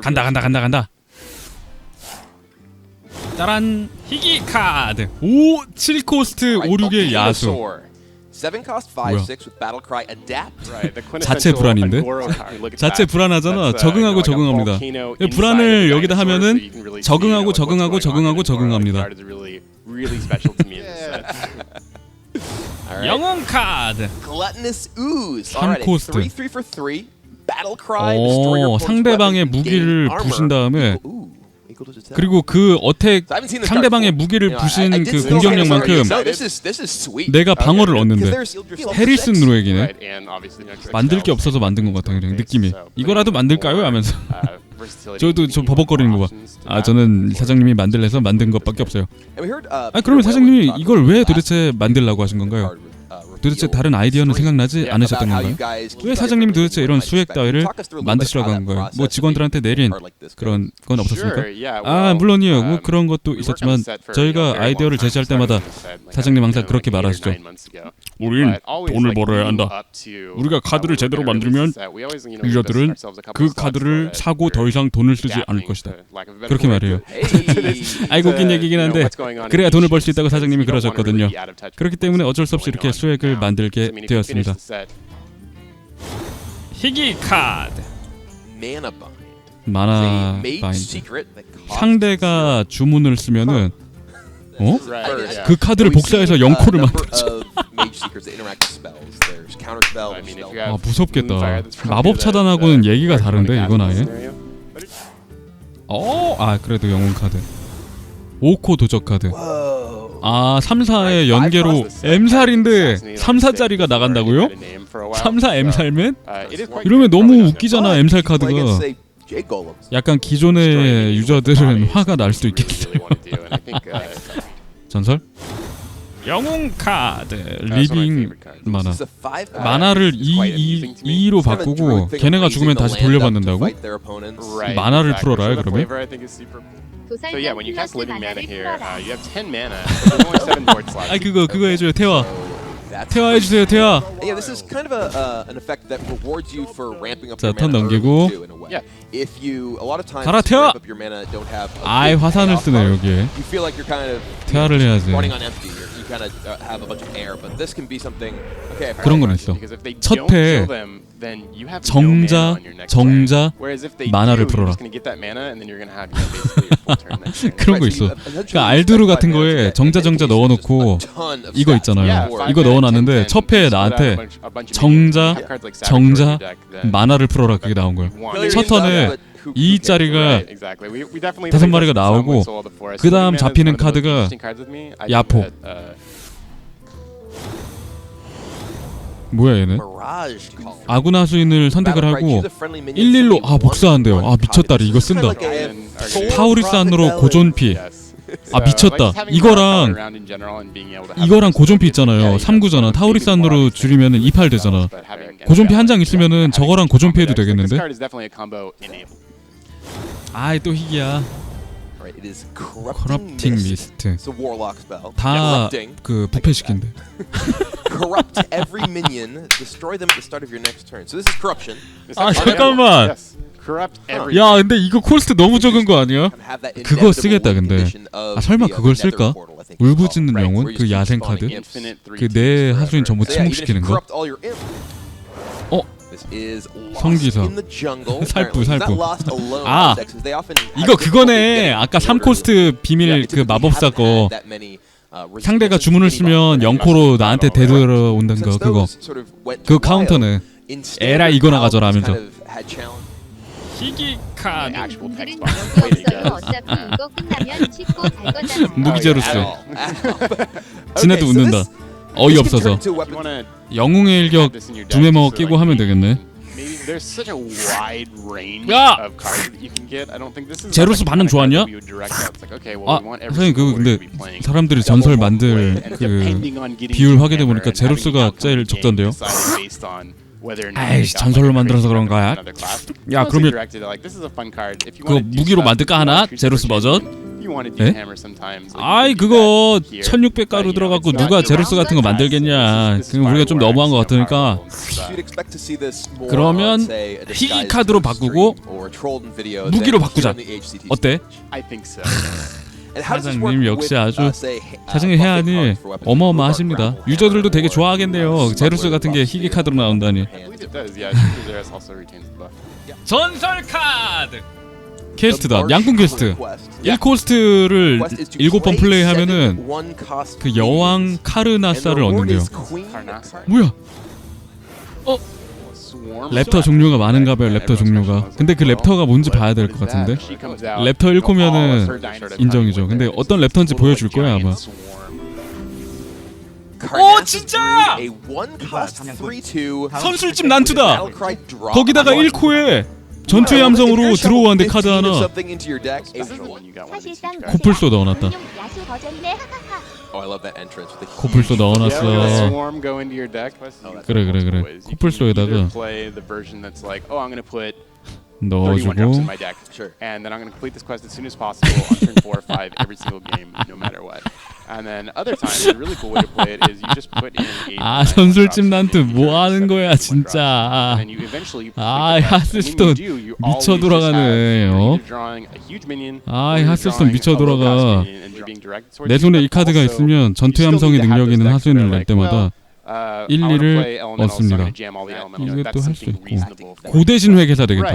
간다 간다 간다 간다 짜란 희귀 카드 5 7코스트 5 6의 야수 Seven cost 뭐야? 5 6 with battle cry adapt. Right, the 자체 quintessential 불안인데? Agoro card. Look at 자체. 불안하잖아 uh, 적응하고 적응합니다 불안을 여기다 하면은 적응하고 적응하고 적응하고 적응합니다. card is really, really special to me in this set. All right. 영웅 카드 Gluttonous ooze. 삼 All right, 코스트. 어 상대방의 무기를 부신. 다음에. 그리고 그 어택 상대방의. 무기를 부신 그 공격력만큼. 내가 방어를 얻는데 해리슨 know, 만들 게 없어서 만든 것 같아 그냥 느낌이 이거라도 만들까요 하면서 uh, 저도 저 버벅거리는 거 봐. 아. 저는 사장님이 만들래서 만든 것밖에 없어요. Uh, 아 그러면 사장님이 이걸 왜 도대체 만들라고 하신 건가요? Uh, 도대체 다른 아이디어는. 생각나지 않으셨던 건가요? 왜 사장님이 도대체 이런 수액. 따위를 만드시라고 한 거예요? 뭐 직원들한테 내린. 그런 건 없었습니까? 아 물론이요. 뭐 um, 그런 것도 있었지만 저희가 아이디어를 제시할 때마다 사장님 항상 그렇게 말하시죠. 우린 돈을 벌어야 한다. 우리가 uh, 카드를 제대로 만들면 유저들은 그 카드를 사고 더 이상 돈을 쓰지 않을 것이다. 그렇게 말해요. 알고 웃긴 to, 얘기긴 한데 그래야 돈을 벌 수 있다고 사장님이 그러셨거든요. 그렇기 때문에 어쩔 수 없이 이렇게 수액을 now. 만들게 되었습니다. 희귀 카드. 마나 바인드 상대가 주문을 쓰면은 어? 그 카드를 복사해서 영코를 you 아 무섭겠다. 마법 차단하고는 얘기가 다른데 이건 아예. 어, 아 그래도 영웅 카드. 5코 도적 카드. 아 3, 4의 Right, 연계로 M살인데 assassinated 3, on the 4짜리가 stick 나간다고요? before it had a name for a while. 3, 4 So, M살맨? uh, 이러면 너무 웃기잖아 M살 카드가. 약간 기존의 유저들은 화가 날 수도 uh, 전설? 영웅 카드 리빙. 만화. 만화를 it's 2, quite 2, amusing to me. 2로 It's kind of a 바꾸고 걔네가 죽으면 다시 돌려받는다고? 만화를. 풀어라, 그러면? So yeah, when you cast living mana here, uh, you have 10 mana. but There's only 7 board slots. 아 그거 그거 해줘요 태화 That's 태화 해주세요 태화 Yeah, this is kind of a uh, an effect that rewards you for ramping up 자, your 턴 mana 넘기고. early too, in a way. Yeah. If you a lot of times 가라, to 태화! ramp up your mana don't have a 아이 big 화산을 payoff 쓰네 card, 여기에 You feel like you're kind of 태화를 해야지 running on empty. Or you kind of uh, have a bunch of air, but this can be something. Okay, 그런 건 있어 Because if they 첫 don't kill them, then you have no 정자 정자 만화를 풀어라. 그런 거 있어 그러니까 알두르 같은 거에 정자 정자 넣어놓고 이거 있잖아요 이거 넣어놨는데 mana, 첫 10, 패에 10, 나한테 정자, 정자, 만화를 풀어라 그게 나온 want. 첫 턴에 이 자리가 다섯 마리가 나오고. 그 다음 잡히는 카드가 야포. 뭐야 Column. 아구나 수인을 선택을 하고 choose a friendly minion 11로 from 아 복사한대요 아 미쳤다리 이거 쓴다. 타우리스 안으로 고존피. 아, 미쳤다. 이거랑- 이거랑 고존피 있잖아요 yeah, you 3구잖아 know, 타우리스 안으로 줄이면은 28 되잖아 고존피 한 장 있으면은 저거랑 고존피 해도 되겠는데? 아이 또 희귀야 corrupting mist. 미스트 It's a warlock spell. 다 Corrupting. 그 부패시킨대 Corrupt every minion. Destroy them at the start of your next turn. So this is corruption. This 아, 잠깐만. Yes. Corrupt Huh. every. 야 근데 이거 코스트 너무 적은 거 아니야? 그거 쓰겠다, 근데. 아, 설마 the, uh, 그걸 쓸까? portal, I think it's 울부 called, 짓는 right, 영혼? 그 야생 카드? 그 내. 하수인 전부 침묵시키는 거? corrupt all your imps. 어? This is lost 성기사. 살부, 살부. 아, 이거 그거네 아까 order. 3코스트 Yeah, 비밀 그 마법사 거 uh, 상대가 주문을 쓰면 buff. 영코로 나한테 되돌아온다는 거 그거 those sort of went 그 in 에라, standard 이거 나 가져라 Calvins 하면서. 거잖아요. 무기제로스. 지네도 웃는다 어이없어서 영웅의 일격 두메 먹어 so, 끼고 하면 되겠네 야! 제로스 반응 좋았냐? 아 선생님 그거 근데 사람들이 전설 만들 그 비율 확인해 보니까 제로스가 제일 적던데요? 아이씨, 전설로 만들어서 그런 거야? 야, 그러면 그거 무기로 만들까 하나? 제로스 버전? 아이 그거 that here, 1600 but, 가루 들어갖고 누가 제로스 같은 거. 만들겠냐 그럼 우리가 좀 너무한 것 같으니까 그러면 희귀 카드로 바꾸고 무기로 바꾸자. on the HCT 어때? 사장님 역시 아주 uh, say, uh, 사장님 해안이 어마어마하십니다. 유저들도 되게 좋아하겠네요. uh, 제루스 같은 게 희귀 카드로 나온다니. 전설 카드. 퀘스트다. 양궁 퀘스트. Quest. 1코스트를 Quest is to 7번 play 플레이하면은 그 여왕 카르나사를 얻는데요. 뭐야? Swarm. 랩터 종류가 많은가 봐요. 랩터 종류가. 근데 그 랩터가 뭔지 봐야 될 것 같은데. 랩터 1코면은 her dynasty 인정이죠. 근데 어떤 랩터인지 보여줄 거야, 아마. Karnassus 진짜야! Breed, A one-cost 3-2 선술집 난투다. 거기다가 1코에 전투의 함성으로 들어오는데 카드 하나. 사실상. 코뿔소 넣어놨다. 야수 버전이네. Oh, 코뿔소 넣어놨어. 그래, 그래, 그래. 코뿔소에다가 either play the version that's like, oh, I'm gonna put 31 drops 넣어주고 in my deck. Sure. And then I'm going to complete this quest as soon as possible on turn 4 or 5 every single game, no matter what. And then other times, a really cool way to play it is you just put in an 8아 선술집 난투 뭐 하는 거야 진짜. 아. 하스스톤 미쳐 돌아가네, 어? 아, 하스스톤 미쳐 돌아가. 내 손에 이 카드가 있으면 전투 함성의 능력 있는 하수인을 낼 well, 때마다 uh, wanna 일리를 얻습니다. 이것도 할 수 있고 reasonable for- 고대 신 회 계사 되겠다.